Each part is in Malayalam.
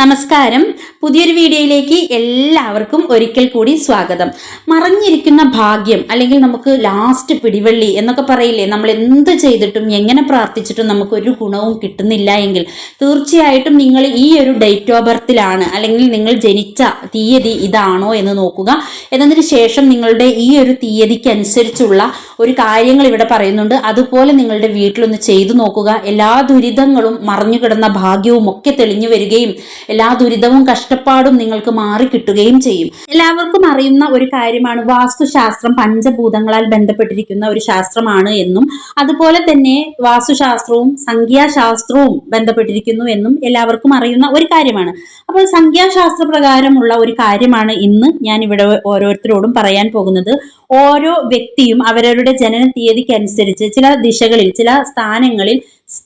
നമസ്കാരം. പുതിയൊരു വീഡിയോയിലേക്ക് എല്ലാവർക്കും ഒരിക്കൽ കൂടി സ്വാഗതം. മറഞ്ഞിരിക്കുന്ന ഭാഗ്യം അല്ലെങ്കിൽ നമുക്ക് ലാസ്റ്റ് പിടിവള്ളി എന്നൊക്കെ പറയില്ലേ? നമ്മൾ എന്ത് ചെയ്തിട്ടും എങ്ങനെ പ്രാർത്ഥിച്ചിട്ടും നമുക്ക് ഒരു ഗുണവും കിട്ടുന്നില്ല എങ്കിൽ തീർച്ചയായിട്ടും നിങ്ങൾ ഈ ഒരു ഡേറ്റ് ഓഫ് ബർത്തിലാണ് അല്ലെങ്കിൽ നിങ്ങൾ ജനിച്ച തീയതി ഇതാണോ എന്ന് നോക്കുക. എന്നതിന് ശേഷം നിങ്ങളുടെ ഈ ഒരു തീയതിക്ക് അനുസരിച്ചുള്ള ഒരു കാര്യങ്ങൾ ഇവിടെ പറയുന്നുണ്ട്. അതുപോലെ നിങ്ങളുടെ വീട്ടിലൊന്ന് ചെയ്തു നോക്കുക. എല്ലാ ദുരിതങ്ങളും മറഞ്ഞു കിടന്ന ഭാഗ്യവും ഒക്കെ തെളിഞ്ഞു വരികയും എല്ലാ ദുരിതവും കഷ്ടപ്പാടും നിങ്ങൾക്ക് മാറി കിട്ടുകയും ചെയ്യും. എല്ലാവർക്കും അറിയുന്ന ഒരു കാര്യമാണ് വാസ്തുശാസ്ത്രം. പഞ്ചഭൂതങ്ങളാൽ ബന്ധപ്പെട്ടിരിക്കുന്ന ഒരു ശാസ്ത്രമാണ് എന്നും അതുപോലെ തന്നെ വാസ്തുശാസ്ത്രവും സംഖ്യാശാസ്ത്രവും ബന്ധപ്പെട്ടിരിക്കുന്നു എന്നും എല്ലാവർക്കും അറിയുന്ന ഒരു കാര്യമാണ്. അപ്പോൾ സംഖ്യാശാസ്ത്ര പ്രകാരമുള്ള ഒരു കാര്യമാണ് ഇന്ന് ഞാൻ ഇവിടെ ഓരോരുത്തരോടും പറയാൻ പോകുന്നത്. ഓരോ വ്യക്തിയും അവരവരുടെ ജനന തീയതിക്കനുസരിച്ച് ചില ദിശകളിൽ ചില സ്ഥാനങ്ങളിൽ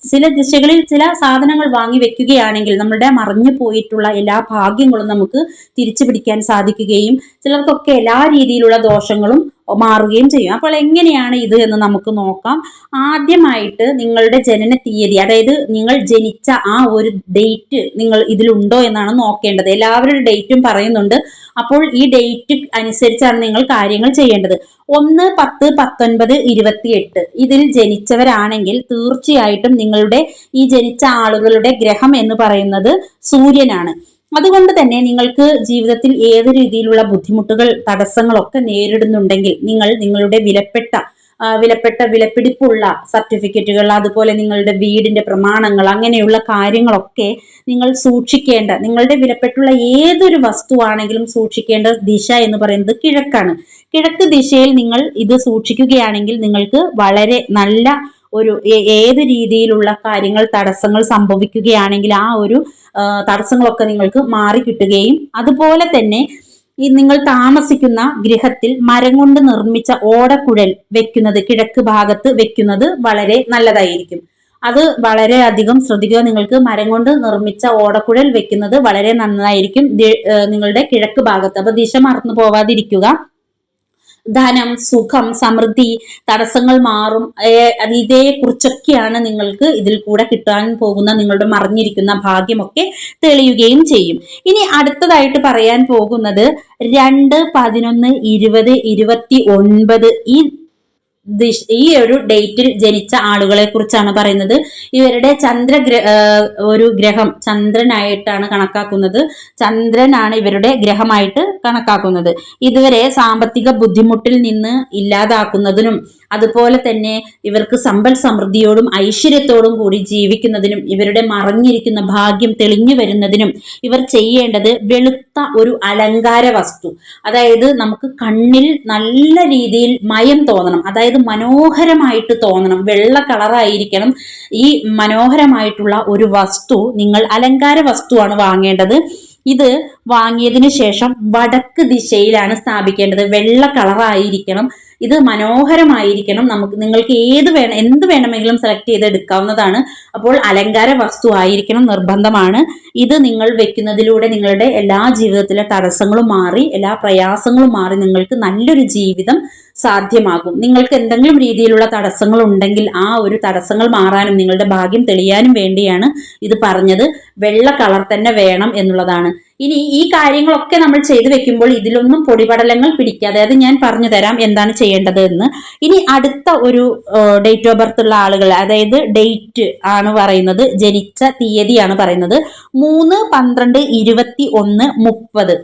ചില ദിശകളിൽ ചില സാധനങ്ങൾ വാങ്ങി വെക്കുകയാണെങ്കിൽ നമ്മുടെ മറഞ്ഞു പോയിട്ടുള്ള എല്ലാ ഭാഗ്യങ്ങളും നമുക്ക് തിരിച്ചു പിടിക്കാൻ സാധിക്കുകയും ചിലർക്കൊക്കെ എല്ലാ രീതിയിലുള്ള ദോഷങ്ങളും മാറുകയും ചെയ്യും. അപ്പോൾ എങ്ങനെയാണ് ഇത് എന്ന് നമുക്ക് നോക്കാം. ആദ്യമായിട്ട് നിങ്ങളുടെ ജനന തീയതി അതായത് നിങ്ങൾ ജനിച്ച ആ ഒരു ഡേറ്റ് നിങ്ങൾ ഇതിലുണ്ടോ എന്നാണ് നോക്കേണ്ടത്. എല്ലാവരുടെ ഡേറ്റും പറയുന്നുണ്ട്. അപ്പോൾ ഈ ഡേറ്റ് അനുസരിച്ചാണ് നിങ്ങൾ കാര്യങ്ങൾ ചെയ്യേണ്ടത്. ഒന്ന് പത്ത് പത്തൊൻപത് ഇരുപത്തിയെട്ട്. ഇതിൽ ജനിച്ചവരാണെങ്കിൽ തീർച്ചയായിട്ടും നിങ്ങളുടെ ഈ ജനിച്ച ആളുകളുടെ ഗ്രഹം എന്ന് പറയുന്നത് സൂര്യനാണ്. അതുകൊണ്ട് തന്നെ നിങ്ങൾക്ക് ജീവിതത്തിൽ ഏത് രീതിയിലുള്ള ബുദ്ധിമുട്ടുകൾ തടസ്സങ്ങളൊക്കെ നേരിടുന്നുണ്ടെങ്കിൽ നിങ്ങൾ നിങ്ങളുടെ വിലപ്പെട്ട വിലപ്പെട്ട വിലപിടിപ്പുള്ള സർട്ടിഫിക്കറ്റുകൾ അതുപോലെ നിങ്ങളുടെ വീടിന്റെ പ്രമാണങ്ങൾ അങ്ങനെയുള്ള കാര്യങ്ങളൊക്കെ നിങ്ങൾ സൂക്ഷിക്കേണ്ട. നിങ്ങളുടെ വിലപ്പെട്ടുള്ള ഏതൊരു വസ്തുവാണെങ്കിലും സൂക്ഷിക്കേണ്ട ദിശ എന്ന് പറയുന്നത് കിഴക്കാണ്. കിഴക്ക് ദിശയിൽ നിങ്ങൾ ഇത് സൂക്ഷിക്കുകയാണെങ്കിൽ നിങ്ങൾക്ക് വളരെ നല്ല ഒരു ഏത് രീതിയിലുള്ള കാര്യങ്ങൾ തടസ്സങ്ങൾ സംഭവിക്കുകയാണെങ്കിൽ ആ ഒരു തടസ്സങ്ങളൊക്കെ നിങ്ങൾക്ക് മാറി കിട്ടുകയും അതുപോലെ തന്നെ ഈ നിങ്ങൾ താമസിക്കുന്ന ഗൃഹത്തിൽ മരം കൊണ്ട് നിർമ്മിച്ച ഓടക്കുഴൽ വെക്കുന്നത് കിഴക്ക് ഭാഗത്ത് വെക്കുന്നത് വളരെ നല്ലതായിരിക്കും. അത് വളരെ അധികം ശ്രദ്ധിക്കുക. നിങ്ങൾക്ക് മരം കൊണ്ട് നിർമ്മിച്ച ഓടക്കുഴൽ വെക്കുന്നത് വളരെ നന്നായിരിക്കും. നിങ്ങളുടെ കിഴക്ക് ഭാഗത്ത്. അപ്പൊ ദിശ മറന്നു പോവാതിരിക്കുക. ധനം സുഖം സമൃദ്ധി തടസ്സങ്ങൾ മാറും. ഇതേ കുറിച്ചൊക്കെയാണ് നിങ്ങൾക്ക് ഇതിൽ കൂടെ കിട്ടാൻ പോകുന്ന നിങ്ങളുടെ മറിഞ്ഞിരിക്കുന്ന ഭാഗ്യമൊക്കെ തെളിയുകയും ചെയ്യും. ഇനി അടുത്തതായിട്ട് പറയാൻ പോകുന്നത് രണ്ട് പതിനൊന്ന് ഇരുപത് ഇരുപത്തി ഒൻപത് ഈ ഈ ഒരു ഡേറ്റിൽ ജനിച്ച ആളുകളെ കുറിച്ചാണ് പറയുന്നത്. ഇവരുടെ ചന്ദ്രഗ്ര ഒരു ഗ്രഹം ചന്ദ്രനായിട്ടാണ് കണക്കാക്കുന്നത്. ചന്ദ്രനാണ് ഇവരുടെ ഗ്രഹമായിട്ട് കണക്കാക്കുന്നത്. ഇതുവരെ സാമ്പത്തിക ബുദ്ധിമുട്ടിൽ നിന്ന് ഇല്ലാതാക്കുന്നതിനും അതുപോലെ തന്നെ ഇവർക്ക് സമ്പൽ സമൃദ്ധിയോടും ഐശ്വര്യത്തോടും കൂടി ജീവിക്കുന്നതിനും ഇവരുടെ മറഞ്ഞിരിക്കുന്ന ഭാഗ്യം തെളിഞ്ഞു വരുന്നതിനും ഇവർ ചെയ്യേണ്ടത് വെളുത്ത ഒരു അലങ്കാര വസ്തു. അതായത് നമുക്ക് കണ്ണിൽ നല്ല രീതിയിൽ മയം തോന്നണം. അതായത് മനോഹരമായിട്ട് തോന്നണം. വെള്ള കളറായിരിക്കണം ഈ മനോഹരമായിട്ടുള്ള ഒരു വസ്തു. നിങ്ങൾ അലങ്കാര വസ്തുവാണ് വാങ്ങേണ്ടത്. ഇത് വാങ്ങിയതിനു ശേഷം വടക്ക് ദിശയിലാണ് സ്ഥാപിക്കേണ്ടത്. വെള്ള കളറായിരിക്കണം. ഇത് മനോഹരമായിരിക്കണം. നമുക്ക് നിങ്ങൾക്ക് ഏത് വേണം എന്ത് വേണമെങ്കിലും സെലക്ട് ചെയ്ത് എടുക്കാവുന്നതാണ് അപ്പോൾ അലങ്കാര വസ്തു ആയിരിക്കണം നിർബന്ധമാണ്. ഇത് നിങ്ങൾ വെക്കുന്നതിലൂടെ നിങ്ങളുടെ എല്ലാ ജീവിതത്തിലെ തടസ്സങ്ങളും മാറി എല്ലാ പ്രയാസങ്ങളും മാറി നിങ്ങൾക്ക് നല്ലൊരു ജീവിതം സാധ്യമാകും. നിങ്ങൾക്ക് എന്തെങ്കിലും രീതിയിലുള്ള തടസ്സങ്ങൾ ഉണ്ടെങ്കിൽ ആ ഒരു തടസ്സങ്ങൾ മാറാനും നിങ്ങളുടെ ഭാഗ്യം തെളിയാനും വേണ്ടിയാണ് ഇത് പറഞ്ഞത്. വെള്ള കളർ തന്നെ വേണം എന്നുള്ളതാണ്. ഇനി ഈ കാര്യങ്ങളൊക്കെ നമ്മൾ ചെയ്തു വെക്കുമ്പോൾ ഇതിലൊന്നും പൊടിപടലങ്ങൾ പിടിക്കാതെ അതായത് ഞാൻ പറഞ്ഞു തരാം എന്താണ് ചെയ്യേണ്ടത് എന്ന്. ഇനി അടുത്ത ഒരു ഡേറ്റ് ഓഫ് ബർത്ത് ഉള്ള ആളുകൾ അതായത് ഡേറ്റ് ആണ് പറയുന്നത് ജനിച്ച തീയതിയാണ് പറയുന്നത്. മൂന്ന് പന്ത്രണ്ട് ഇരുപത്തി ഒന്ന് മുപ്പത്.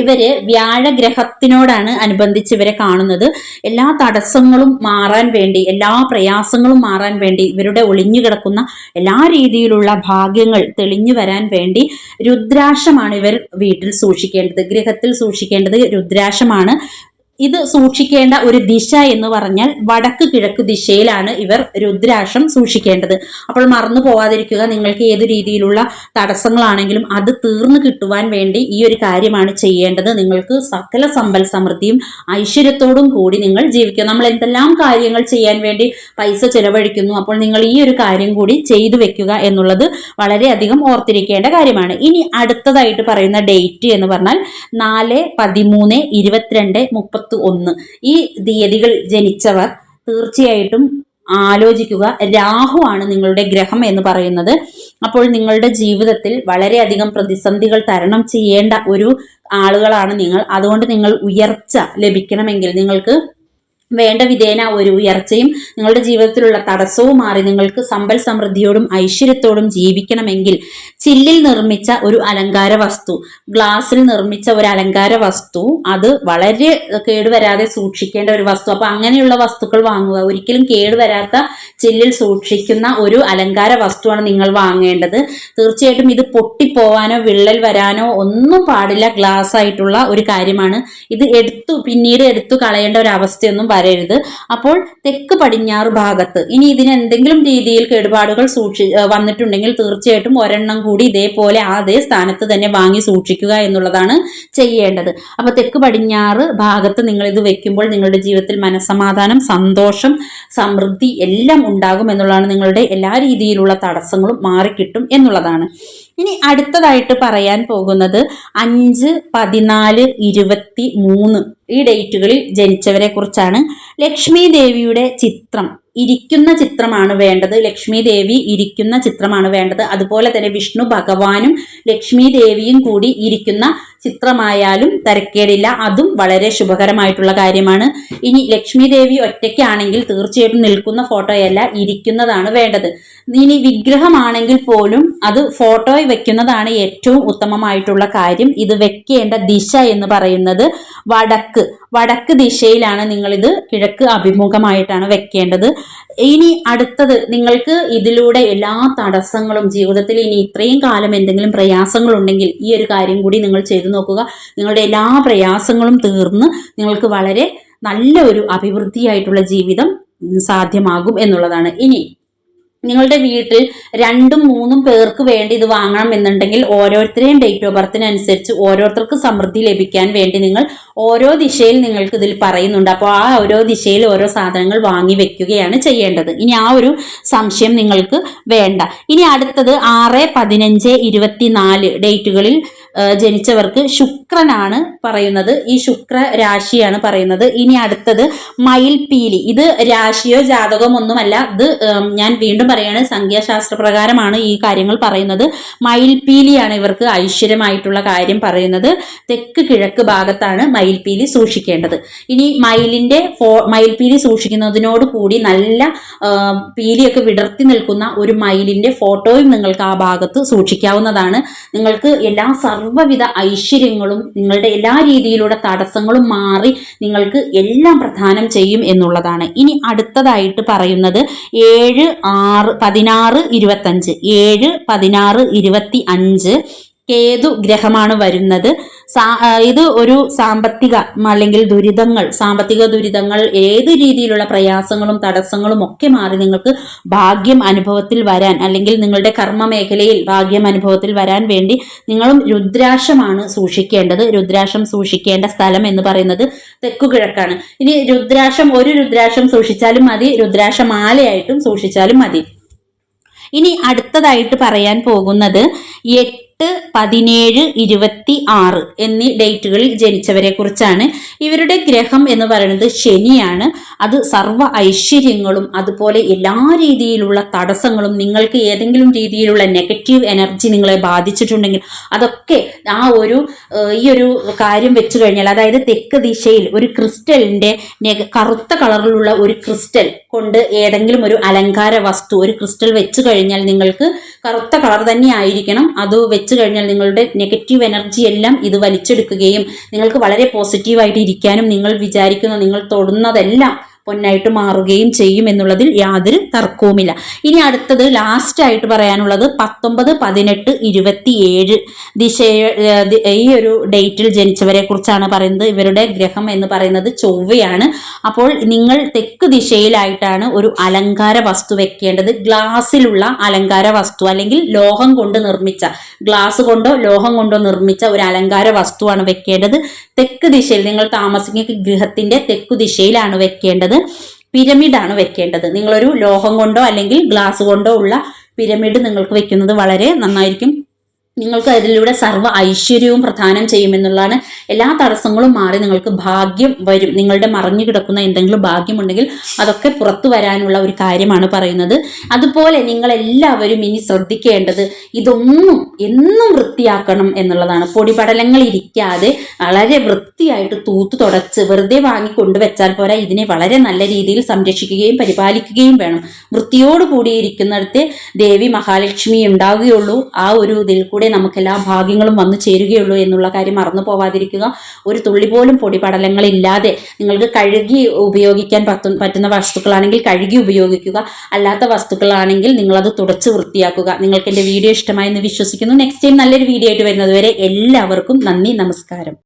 ഇവർ വ്യാഴഗ്രഹത്തിനോടാണ് അനുബന്ധിച്ച് ഇവരെ കാണുന്നത്. എല്ലാ തടസ്സങ്ങളും മാറാൻ വേണ്ടി എല്ലാ പ്രയാസങ്ങളും മാറാൻ വേണ്ടി ഇവരുടെ ഒളിഞ്ഞു കിടക്കുന്ന എല്ലാ രീതിയിലുള്ള ഭാഗ്യങ്ങൾ തെളിഞ്ഞു വരാൻ വേണ്ടി രുദ്രാക്ഷമാണ് ഇവർ വീട്ടിൽ സൂക്ഷിക്കേണ്ടത്. ഗൃഹത്തിൽ സൂക്ഷിക്കേണ്ടത് രുദ്രാക്ഷമാണ്. ഇത് സൂക്ഷിക്കേണ്ട ഒരു ദിശ എന്ന് പറഞ്ഞാൽ വടക്ക് കിഴക്ക് ദിശയിലാണ് ഇവർ രുദ്രാക്ഷം സൂക്ഷിക്കേണ്ടത്. അപ്പോൾ മറന്നു പോവാതിരിക്കുക നിങ്ങൾക്ക് ഏത് രീതിയിലുള്ള തടസ്സങ്ങളാണെങ്കിലും അത് തീർന്നു കിട്ടുവാൻ വേണ്ടി ഈ ഒരു കാര്യമാണ് ചെയ്യേണ്ടത്. നിങ്ങൾക്ക് സകല സമ്പൽ സമൃദ്ധിയും ഐശ്വര്യത്തോടും കൂടി നിങ്ങൾ ജീവിക്കുക. നമ്മൾ എന്തെല്ലാം കാര്യങ്ങൾ ചെയ്യാൻ വേണ്ടി പൈസ ചെലവഴിക്കുന്നു അപ്പോൾ നിങ്ങൾ ഈ ഒരു കാര്യം കൂടി ചെയ്തു വെക്കുക എന്നുള്ളത് വളരെയധികം ഓർത്തിരിക്കേണ്ട കാര്യമാണ്. ഇനി അടുത്തതായിട്ട് പറയുന്ന ഡേറ്റ് എന്ന് പറഞ്ഞാൽ നാല് പതിമൂന്ന് ഇരുപത്തിരണ്ട് മുപ്പത്തി ഒന്ന്. ഈ തീയതികൾ ജനിച്ചവർ തീർച്ചയായിട്ടും ആലോചിക്കുക. രാഹു ആണ് നിങ്ങളുടെ ഗ്രഹം എന്ന് പറയുന്നത്. അപ്പോൾ നിങ്ങളുടെ ജീവിതത്തിൽ വളരെയധികം പ്രതിസന്ധികൾ തരണം ചെയ്യേണ്ട ഒരു ആളുകളാണ് നിങ്ങൾ. അതുകൊണ്ട് നിങ്ങൾ ഉയർച്ച ലഭിക്കണമെങ്കിൽ നിങ്ങൾക്ക് വേണ്ട വിധേന ഒരു ഉയർച്ചയും നിങ്ങളുടെ ജീവിതത്തിലുള്ള തടസ്സവും മാറി നിങ്ങൾക്ക് സമ്പൽ സമൃദ്ധിയോടും ഐശ്വര്യത്തോടും ജീവിക്കണമെങ്കിൽ ചില്ലിൽ നിർമ്മിച്ച ഒരു അലങ്കാര വസ്തു ഗ്ലാസ്സിൽ നിർമ്മിച്ച ഒരു അലങ്കാര വസ്തു അത് വളരെ കേടുവരാതെ സൂക്ഷിക്കേണ്ട ഒരു വസ്തു. അപ്പൊ അങ്ങനെയുള്ള വസ്തുക്കൾ വാങ്ങുക. ഒരിക്കലും കേടുവരാത്ത ചില്ലിൽ സൂക്ഷിക്കുന്ന ഒരു അലങ്കാര വസ്തുവാണ് നിങ്ങൾ വാങ്ങേണ്ടത്. തീർച്ചയായിട്ടും ഇത് പൊട്ടിപ്പോവാനോ വിള്ളൽ വരാനോ ഒന്നും പാടില്ല. ഗ്ലാസ് ആയിട്ടുള്ള ഒരു കാര്യമാണ്. ഇത് എടുത്തു പിന്നീട് എടുത്തു കളയേണ്ട ഒരു അവസ്ഥയൊന്നും വരരുത്. അപ്പോൾ തെക്ക് പടിഞ്ഞാറ് ഭാഗത്ത്. ഇനി ഇതിന് എന്തെങ്കിലും രീതിയിൽ കേടുപാടുകൾ സൂക്ഷി വന്നിട്ടുണ്ടെങ്കിൽ തീർച്ചയായിട്ടും ഒരെണ്ണം കൂടി ഇതേപോലെ ആ അതേ സ്ഥാനത്ത് തന്നെ വാങ്ങി സൂക്ഷിക്കുക എന്നുള്ളതാണ് ചെയ്യേണ്ടത്. അപ്പൊ തെക്ക് പടിഞ്ഞാറ് ഭാഗത്ത് നിങ്ങൾ ഇത് വെക്കുമ്പോൾ നിങ്ങളുടെ ജീവിതത്തിൽ മനസ്സമാധാനം സന്തോഷം സമൃദ്ധി എല്ലാം ഉണ്ടാകും എന്നുള്ളതാണ് നിങ്ങളുടെ എല്ലാ രീതിയിലുള്ള തടസ്സങ്ങളും മാറിക്കിട്ടും എന്നുള്ളതാണ്. ഇനി അടുത്തതായിട്ട് പറയാൻ പോകുന്നത് അഞ്ച് പതിനാല് ഇരുപത്തി മൂന്ന് ഈ ഡേറ്റുകളിൽ ജനിച്ചവരെ കുറിച്ചാണ്. ലക്ഷ്മി ദേവിയുടെ ചിത്രം ഇരിക്കുന്ന ചിത്രമാണ് വേണ്ടത്. ലക്ഷ്മി ദേവി ഇരിക്കുന്ന ചിത്രമാണ് വേണ്ടത്. അതുപോലെ തന്നെ വിഷ്ണു ഭഗവാനും ലക്ഷ്മി ദേവിയും കൂടി ഇരിക്കുന്ന ചിത്രമായാലും തരക്കേടില്ല. അതും വളരെ ശുഭകരമായിട്ടുള്ള കാര്യമാണ്. ഇനി ലക്ഷ്മി ദേവി ഒറ്റയ്ക്കാണെങ്കിൽ തീർച്ചയായിട്ടും നിൽക്കുന്ന ഫോട്ടോയല്ല ഇരിക്കുന്നതാണ് വേണ്ടത്. ഇനി വിഗ്രഹമാണെങ്കിൽ പോലും അത് ഫോട്ടോയിൽ വെക്കുന്നതാണ് ഏറ്റവും ഉത്തമമായിട്ടുള്ള കാര്യം. ഇത് വെക്കേണ്ട ദിശ എന്ന് പറയുന്നത് വടക്ക്. വടക്ക് ദിശയിലാണ് നിങ്ങളിത് കിഴക്ക് അഭിമുഖമായിട്ടാണ് വെക്കേണ്ടത്. ഇനി അടുത്തത് നിങ്ങൾക്ക് ഇതിലൂടെ എല്ലാ തടസ്സങ്ങളും ജീവിതത്തിൽ ഇനി ഇത്രയും കാലം എന്തെങ്കിലും പ്രയാസങ്ങൾ ഉണ്ടെങ്കിൽ ഈ ഒരു കാര്യം കൂടി നിങ്ങൾ ചെയ്തു നോക്കുക. നിങ്ങളുടെ എല്ലാ പ്രയാസങ്ങളും തീർന്ന് നിങ്ങൾക്ക് വളരെ നല്ല ഒരു അഭിവൃദ്ധിയായിട്ടുള്ള ജീവിതം സാധ്യമാകും എന്നുള്ളതാണ്. ഇനി നിങ്ങളുടെ വീട്ടിൽ രണ്ടും മൂന്നും പേർക്ക് വേണ്ടി ഇത് വാങ്ങണം എന്നുണ്ടെങ്കിൽ ഓരോരുത്തരെയും ഡേറ്റ് ഓഫ് ബർത്തിനനുസരിച്ച് ഓരോരുത്തർക്ക് സമൃദ്ധി ലഭിക്കാൻ വേണ്ടി നിങ്ങൾ ഓരോ ദിശയിൽ നിങ്ങൾക്ക് ഇതിൽ പറയുന്നുണ്ട്. അപ്പോൾ ആ ഓരോ ദിശയിൽ ഓരോ സാധനങ്ങൾ വാങ്ങി വെക്കുകയാണ് ചെയ്യേണ്ടത്. ഇനി ആ ഒരു സംശയം നിങ്ങൾക്ക് വേണ്ട. ഇനി അടുത്തത് ആറ് പതിനഞ്ച് ഇരുപത്തിനാല് ഡേറ്റുകളിൽ ജനിച്ചവർക്ക് ശുക്രനാണ് പറയുന്നത്. ഈ ശുക്ര രാശിയാണ് പറയുന്നത്. ഇനി അടുത്തത് മയിൽപീലി. ഇത് രാശിയോ ജാതകമൊന്നുമല്ല ഇത് ഞാൻ വീണ്ടും പറയാണ് സംഖ്യാശാസ്ത്ര പ്രകാരമാണ് ഈ കാര്യങ്ങൾ പറയുന്നത്. മയിൽപീലിയാണ് ഇവർക്ക് ഐശ്വര്യമായിട്ടുള്ള കാര്യം പറയുന്നത്. തെക്ക് കിഴക്ക് ഭാഗത്താണ് മയിൽപീലി സൂക്ഷിക്കേണ്ടത്. ഇനി മയിലിന്റെ ഫോ മയിൽപീലി സൂക്ഷിക്കുന്നതിനോട് കൂടി നല്ല പീലിയൊക്കെ വിടർത്തി നിൽക്കുന്ന ഒരു മയിലിന്റെ ഫോട്ടോയും നിങ്ങൾക്ക് ആ ഭാഗത്ത് സൂക്ഷിക്കാവുന്നതാണ്. നിങ്ങൾക്ക് എല്ലാ സർവവിധ ഐശ്വര്യങ്ങളും നിങ്ങളുടെ എല്ലാ രീതിയിലുള്ള തടസ്സങ്ങളും മാറി നിങ്ങൾക്ക് എല്ലാം പ്രധാനം ചെയ്യും എന്നുള്ളതാണ്. ഇനി അടുത്തതായിട്ട് പറയുന്നത് ഏഴ് ആറ് പതിനാറ് ഇരുപത്തഞ്ച്. ഏഴ് പതിനാറ് ഇരുപത്തി അഞ്ച്. കേതു ഗ്രഹമാണ് വരുന്നത്? ഇത് ഒരു സാമ്പത്തിക അല്ലെങ്കിൽ ദുരിതങ്ങൾ സാമ്പത്തിക ദുരിതങ്ങൾ ഏത് രീതിയിലുള്ള പ്രയാസങ്ങളും തടസ്സങ്ങളും ഒക്കെ മാറി നിങ്ങൾക്ക് ഭാഗ്യം അനുഭവത്തിൽ വരാൻ അല്ലെങ്കിൽ നിങ്ങളുടെ കർമ്മ മേഖലയിൽ ഭാഗ്യം അനുഭവത്തിൽ വരാൻ വേണ്ടി നിങ്ങളും രുദ്രാക്ഷമാണ് സൂക്ഷിക്കേണ്ടത്. രുദ്രാക്ഷം സൂക്ഷിക്കേണ്ട സ്ഥലം എന്ന് പറയുന്നത് തെക്കുകിഴക്കാണ് ഇനി രുദ്രാക്ഷം ഒരു രുദ്രാക്ഷം സൂക്ഷിച്ചാലും മതി. രുദ്രാക്ഷമാലയായിട്ടും സൂക്ഷിച്ചാലും മതി. ഇനി അടുത്തതായിട്ട് പറയാൻ പോകുന്നത് എട്ട് പതിനേഴ് ഇരുപത്തി ആറ് എന്നീ ഡേറ്റുകളിൽ ജനിച്ചവരെ കുറിച്ചാണ് ഇവരുടെ ഗ്രഹം എന്ന് പറയുന്നത് ശനിയാണ്. അത് സർവ ഐശ്വര്യങ്ങളും അതുപോലെ എല്ലാ രീതിയിലുള്ള തടസ്സങ്ങളും നിങ്ങൾക്ക് ഏതെങ്കിലും രീതിയിലുള്ള നെഗറ്റീവ് എനർജി നിങ്ങളെ ബാധിച്ചിട്ടുണ്ടെങ്കിൽ അതൊക്കെ ആ ഒരു ഈ ഒരു കാര്യം വെച്ചു കഴിഞ്ഞാൽ അതായത് തെക്ക് ദിശയിൽ ഒരു ക്രിസ്റ്റലിന്റെ കറുത്ത കളറിലുള്ള ഒരു ക്രിസ്റ്റൽ കൊണ്ട് ഏതെങ്കിലും ഒരു അലങ്കാര വസ്തു ഒരു ക്രിസ്റ്റൽ വെച്ചു കഴിഞ്ഞാൽ നിങ്ങൾക്ക് കറുത്ത കളർ തന്നെ ആയിരിക്കണം. അത് വെച്ച് കഴിഞ്ഞാൽ നിങ്ങളുടെ നെഗറ്റീവ് എനർജി എല്ലാം ഇത് വലിച്ചെടുക്കുകയും നിങ്ങൾക്ക് വളരെ പോസിറ്റീവായിട്ട് ഇരിക്കാനും നിങ്ങൾ വിചാരിക്കുന്ന നിങ്ങൾ തൊടുന്നതെല്ലാം പൊന്നായിട്ട് മാറുകയും ചെയ്യും എന്നുള്ളതിൽ യാതൊരു തർക്കവുമില്ല. ഇനി അടുത്തത് ലാസ്റ്റ് ആയിട്ട് പറയാനുള്ളത് പത്തൊമ്പത് പതിനെട്ട് ഇരുപത്തി ഏഴ് ദിശ ഈ ഒരു ഡേറ്റിൽ ജനിച്ചവരെ കുറിച്ചാണ് പറയുന്നത്. ഇവരുടെ ഗ്രഹം എന്ന് പറയുന്നത് ചൊവ്വയാണ്. അപ്പോൾ നിങ്ങൾ തെക്ക് ദിശയിലായിട്ടാണ് ഒരു അലങ്കാര വസ്തു വെക്കേണ്ടത്. ഗ്ലാസ്സിലുള്ള അലങ്കാര വസ്തു അല്ലെങ്കിൽ ലോഹം കൊണ്ട് നിർമ്മിച്ച ഗ്ലാസ് കൊണ്ടോ ലോഹം കൊണ്ടോ നിർമ്മിച്ച ഒരു അലങ്കാര വസ്തുവാണ് വെക്കേണ്ടത്. തെക്ക് ദിശയിൽ നിങ്ങൾ താമസിക്കുന്ന ഗൃഹത്തിന്റെ തെക്കു ദിശയിലാണ് വെക്കേണ്ടത്. പിരമിഡാണ് വെക്കേണ്ടത്. നിങ്ങളൊരു ലോഹം കൊണ്ടോ അല്ലെങ്കിൽ ഗ്ലാസ് കൊണ്ടോ ഉള്ള പിരമിഡ് നിങ്ങൾക്ക് വെക്കുന്നത് വളരെ നന്നായിരിക്കും. നിങ്ങൾക്ക് അതിലൂടെ സർവ ഐശ്വര്യവും പ്രദാനം ചെയ്യുമെന്നുള്ളതാണ്. എല്ലാ തടസ്സങ്ങളും മാറി നിങ്ങൾക്ക് ഭാഗ്യം വരും. നിങ്ങളുടെ മറിഞ്ഞു കിടക്കുന്ന എന്തെങ്കിലും ഭാഗ്യമുണ്ടെങ്കിൽ അതൊക്കെ പുറത്തു വരാനുള്ള ഒരു കാര്യമാണ് പറയുന്നത്. അതുപോലെ നിങ്ങൾ എല്ലാവരും ഇനി ശ്രദ്ധിക്കേണ്ടത് ഇതൊന്നും എന്നും വൃത്തിയാക്കണം എന്നുള്ളതാണ്. പൊടിപടലങ്ങൾ ഇരിക്കാതെ വളരെ വൃത്തിയായിട്ട് തൂത്ത് തുടച്ച് വെറുതെ വാങ്ങി കൊണ്ടുവച്ചാൽ പോരാ ഇതിനെ വളരെ നല്ല രീതിയിൽ സംരക്ഷിക്കുകയും പരിപാലിക്കുകയും വേണം. വൃത്തിയോട് കൂടിയിരിക്കുന്നിടത്ത് ദേവി മഹാലക്ഷ്മി ഉണ്ടാവുകയുള്ളൂ. ആ ഒരു ഇതിൽ കൂടെ നമുക്ക് എല്ലാ ഭാഗ്യങ്ങളും വന്നു ചേരുകയുള്ളൂ എന്നുള്ള കാര്യം മറന്നു പോവാതിരിക്കുക. ഒരു തുള്ളി പോലും പൊടിപടലങ്ങളില്ലാതെ നിങ്ങൾക്ക് കഴുകി ഉപയോഗിക്കാൻ പറ്റും പറ്റുന്ന വസ്തുക്കളാണെങ്കിൽ കഴുകി ഉപയോഗിക്കുക. അല്ലാത്ത വസ്തുക്കളാണെങ്കിൽ നിങ്ങളത് തുടച്ച് വൃത്തിയാക്കുക. നിങ്ങൾക്ക് എന്റെ വീഡിയോ ഇഷ്ടമായെന്ന് വിശ്വസിക്കുന്നു. നെക്സ്റ്റ് ടൈം നല്ലൊരു വീഡിയോ ആയിട്ട് വരുന്നതുവരെ എല്ലാവർക്കും നന്ദി നമസ്കാരം.